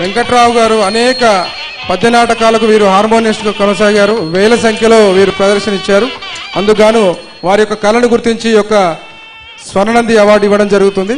వెంకట్రావు గారు అనేక పద్య నాటకాలకు వీరు హార్మోనిస్ట్గా కొనసాగారు. వేల సంఖ్యలో వీరు ప్రదర్శన ఇచ్చారు అందుకు గాను వారి యొక్క కళను గుర్తించి యొక్క స్వర్ణనంది అవార్డు ఇవ్వడం జరుగుతుంది.